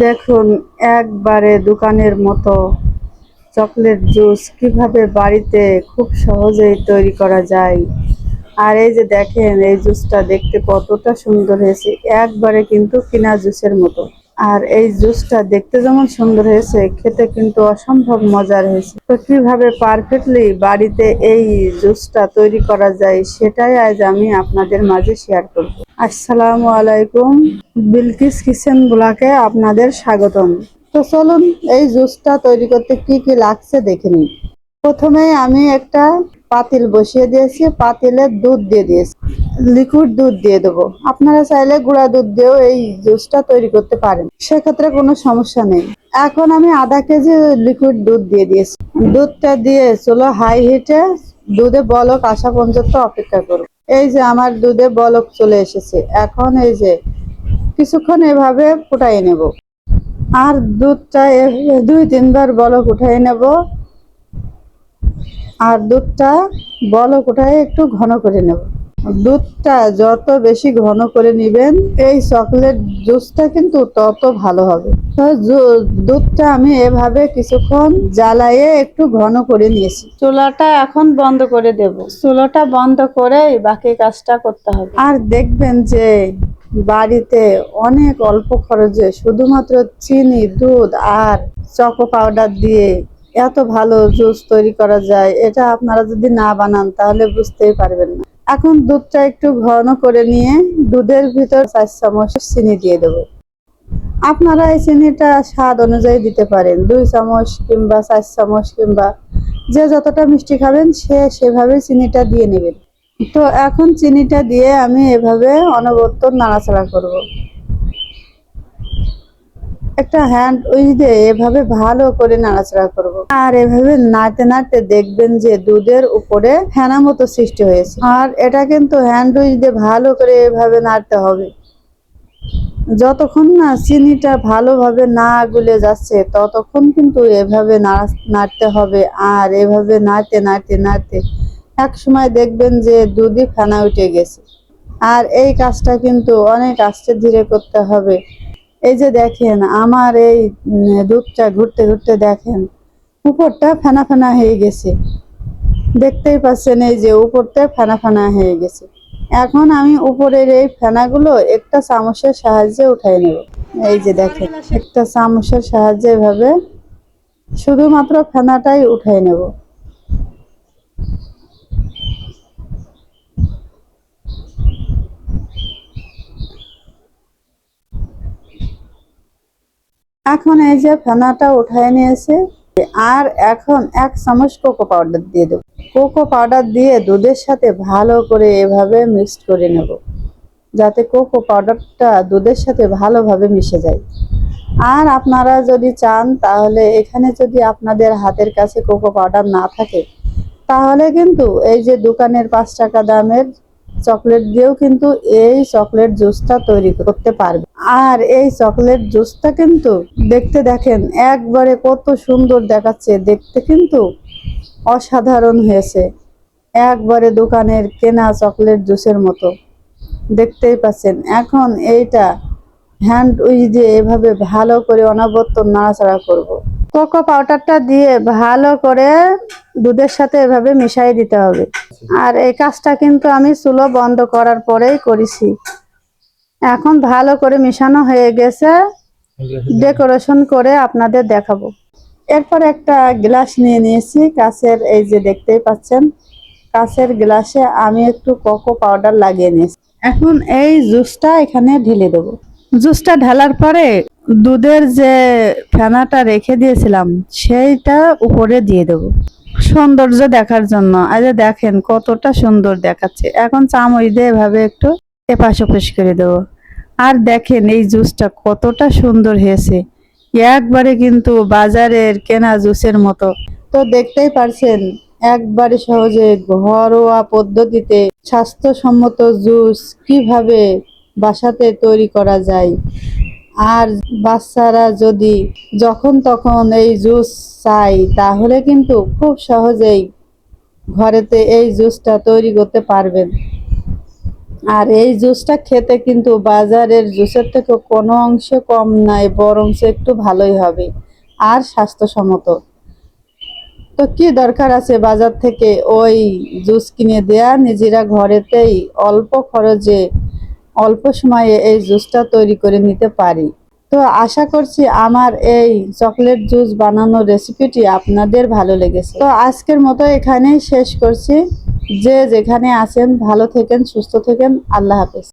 দেখুন, একবারে দোকানের মতো চকলেট জুস। কীভাবে বাড়িতে খুব সহজেই তৈরি করা যায়। আর এই যে দেখেন, এই জুসটা দেখতে কতটা সুন্দর হয়েছে। একবারে কিন্তু কিনা জুসের মতো। আর এই জুসটা দেখতে যেমন সুন্দর হয়েছে, খেতে কিন্তু অসম্ভব মজার হয়েছে। তো কীভাবে পারফেক্টলি বাড়িতে এই জুসটা তৈরি করা যায় সেটাই আজ আমি আপনাদের মাঝে শেয়ার করব। আসসালামু আলাইকুম, বিলকিস কিচেন ব্লকে আপনাদের স্বাগতম। তো চলুন এই জুসটা তৈরি করতে কি কি লাগছে দেখে নিই। প্রথমে আমি একটা পাতিল বসিয়ে দিয়েছি, পাতিলে দুধ দিয়ে দিয়েছি। লিকুইড দুধ দিয়ে দেবো। আপনারা চাইলে গুঁড়া দুধ দিয়েও এই জুসটা তৈরি করতে পারেন। সেক্ষেত্রে কোনো সমস্যা নেই। এখন আমি আধা কেজি লিকুইড দুধ দিয়ে দিয়েছি। দুধটা দিয়ে চলো হাই হিটে দুধে বলক আসা পর্যন্ত অপেক্ষা করব এই যে আমার দুধে বলক চলে এসেছে। এখন এই যে কিছুক্ষণ এভাবে ফুটাই নেব। আর দুধটা দুই তিনবার বলক উঠাই নেব। আর দুধটা বলক উঠায় একটু ঘন করে নেব। দুধটা যত বেশি ঘন করে নিবেন এই চকলেট জুসটা কিন্তু তত ভালো হবে। তো দুধটা আমি এভাবে কিছুক্ষণ জ্বালায়ে একটু ঘন করে নিয়েছি। চুলাটা এখন বন্ধ করে দেব। চুলাটা বন্ধ করে বাকি কাজটা করতে হবে। আর দেখবেন যে বাড়িতে অনেক অল্প খরচে শুধুমাত্র চিনি দুধ আর চকো পাউডার দিয়ে এত ভালো জুস তৈরি করা যায়, এটা আপনারা যদি না বানান তাহলে বুঝতেই পারবেন না। এখন দুধটা একটু ঘন করে নিয়ে দুধের ভিতর চার চামচ চিনি দিয়ে দেবো। আপনারা এই চিনিটা স্বাদ অনুযায়ী দিতে পারেন, দুই চামচ কিংবা চার চামচ কিংবা যে যতটা মিষ্টি খাবেন সে সেভাবে চিনিটা দিয়ে নেবেন। তো এখন চিনিটা দিয়ে আমি এভাবে অনবরত নাড়াচাড়া করব। একটা হ্যান্ড উইচ দিয়ে এভাবে ভালো করে নাড়াচাড়া করব। আর এভাবে নাড়তে নাড়তে দেখবেন যে দুধের উপরে ফেনা মতো সৃষ্টি হয়েছে। আর এটা কিন্তু হ্যান্ড উইচ দিয়ে ভালো করে এভাবে নাড়তে হবে। যতক্ষণ না চিনিটা ভালোভাবে না গুলে যাচ্ছে, ততক্ষণ কিন্তু এভাবে নাড়া- নাড়তে হবে। আর এভাবে নাড়তে নাড়তে নাড়তে এক সময় দেখবেন যে দুধই ফেনা উঠে গেছে। আর এই কাজটা কিন্তু অনেক আস্তে ধীরে করতে হবে। এই যে দেখেন, আমার এই দুধটা ঘুরতে ঘুরতে দেখেন, উপরটা ফেনা ফেনা হয়ে গেছে। দেখতেই পাচ্ছেন এই যে উপরটা ফেনা ফেনা হয়ে গেছে। এখন আমি উপরের এই ফেনাগুলো একটা চামচের সাহায্যে উঠাই নেব। এই যে দেখেন, একটা চামচের সাহায্যে এভাবে শুধুমাত্র ফেনাটাই উঠাই নেব। এখন এই যে ফেনাটা উঠাই নিয়েছে, আর এখন এক চামচ কোকো পাউডার দিয়ে দেবো। কোকো পাউডার দিয়ে দুধের সাথে ভালো করে এভাবে মিক্সড করে নেব, যাতে কোকো পাউডারটা দুধের সাথে ভালোভাবে মিশে যায়। আর আপনারা যদি চান, তাহলে এখানে যদি আপনাদের হাতের কাছে কোকো পাউডার না থাকে, তাহলে কিন্তু এই যে দোকানের পাঁচ টাকা দামের চকলেট দিয়েও কিন্তু এই চকলেট জুসটা তৈরি করতে পারবে। আর এই চকলেট জুসটা কিন্তু দেখতে দেখেন, একবারে কত সুন্দর দেখাচ্ছে। দেখতে কিন্তু অসাধারণ হয়েছে। একবারে দোকানের কেনা চকলেট জুসের মতো। দেখতেই পাচ্ছেন, এখন এইটা হ্যান্ড উইচ দিয়ে এভাবে ভালো করে অনবরত নাড়াচাড়া করব। কোকো পাউডারটা দিয়ে ভালো করে দুধের সাথে এভাবে মিশাই দিতে হবে। আর এই কাজটা কিন্তু আমি চুলো বন্ধ করার পরেই করেছি। এখন ভালো করে মিশানো হয়ে গেছে। ডেকোরেশন করে আপনাদের দেখাবো। এরপর একটা গ্লাস নিয়ে নিয়েছি। কাছের এই যে দেখতেই পাচ্ছেন, কাছের গ্লাসে আমি একটু কোকো পাউডার লাগিয়ে নিয়েছি। এখন এই জুসটা এখানে ঢেলে দেবো। জুসটা ঢালার পরে দুধের যে ফেনাটা রেখে দিয়েছিলাম, সেইটা উপরে দিয়ে দেবো। সৌন্দর্য দেখার জন্য। আজ দেখেন, কতটা সুন্দর দেখাচ্ছে। এখন চামচ দিয়ে এভাবে একটু এপাশ ওপাশ করে দেবো। আর দেখেন, এই জুসটা কতটা সুন্দর হয়েছে। একবারে কিন্তু বাজারের কেনা জুসের মতো। তো দেখতেই পারছেন, একবারে সহজে ঘরোয়া পদ্ধতিতে স্বাস্থ্যসম্মত জুস কীভাবে বাসাতে তৈরি করা যায়। আর বাচ্চারা যদি যখন তখন এই জুস চাই তাহলে কিন্তু খুব সহজেই ঘরেতে এই জুসটা তৈরি করতে পারবেন। আর এই জুসটা খেতে কিন্তু বাজারের জুসের থেকে কোনো অংশ কম নাই বরং একটু ভালোই হবে আর স্বাস্থ্যসম্মত। তো কি দরকার আছে বাজার থেকে ওই জুস কিনে দেয়া? নিজেরা ঘরেতেই অল্প খরচে অল্প সময়ে এই জুসটা তৈরি করে নিতে পারি। তো আশা করছি আমার এই চকলেট জুস বানানোর রেসিপিটি আপনাদের ভালো লেগেছে। তো আজকের মতো এখানেই শেষ করছি। যে যেখানে আছেন, ভালো থেকেন, সুস্থ থেকেন, আল্লাহ হাফেজ।